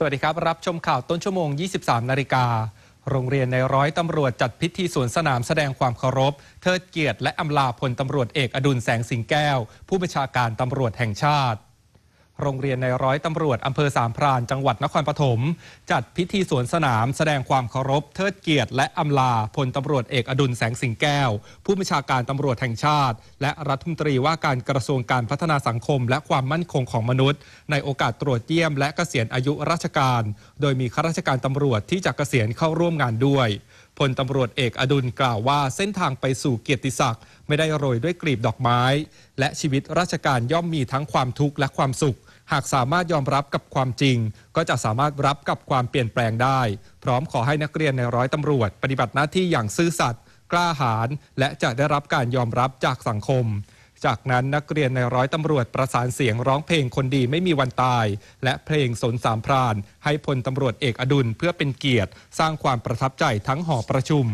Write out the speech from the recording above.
สวัสดีครับ รับชมข่าวต้นชั่วโมง 23 นาฬิกา โรงเรียนในร้อยตำรวจจัดพิธีสวนสนามแสดงความเคารพ เทิดเกียรติและอำลาพลตำรวจเอกอดุลแสงสิงแก้ว ผู้บัญชาการตำรวจแห่งชาติ โรงเรียนในร้อยตำรวจอำเภอสามพรานจังหวัดนครปฐมจัดพิธีสวนสนามแสดงความเคารพเทิดเกียรติและอำลาพลตำรวจเอกอดุลแสงสิงแก้ว ผู้บัญชาการตำรวจแห่งชาติ และรัฐมนตรีว่าการกระทรวงการพัฒนาสังคม และความมั่นคงของมนุษย์ ในโอกาสตรวจเยี่ยมและเกษียณอายุราชการ โดยมีข้าราชการตำรวจที่จะเกษียณเข้าร่วมงานด้วยพลตำรวจเอกอดุลกล่าวว่าเส้นทางไปสู่เกียรติศักดิ์ไม่ได้โรยด้วยกลีบดอกไม้ และชีวิตราชการย่อมมีทั้งความทุกข์และความสุข หากสามารถยอมรับกับความจริง ก็จะสามารถรับกับความเปลี่ยนแปลงได้ พร้อมขอให้นักเรียนในร้อยตำรวจ ปฏิบัติหน้าที่อย่างซื่อสัตย์กล้าหาญและจะได้รับการยอมรับจากสังคม จากนั้นนักเรียนในร้อยตำรวจประสานเสียงร้องเพลงคนดีไม่มีวันตาย และเพลงสนสามพราน ให้พลตำรวจเอกอดุลเพื่อเป็นเกียรติ สร้างความประทับใจทั้งหอประชุม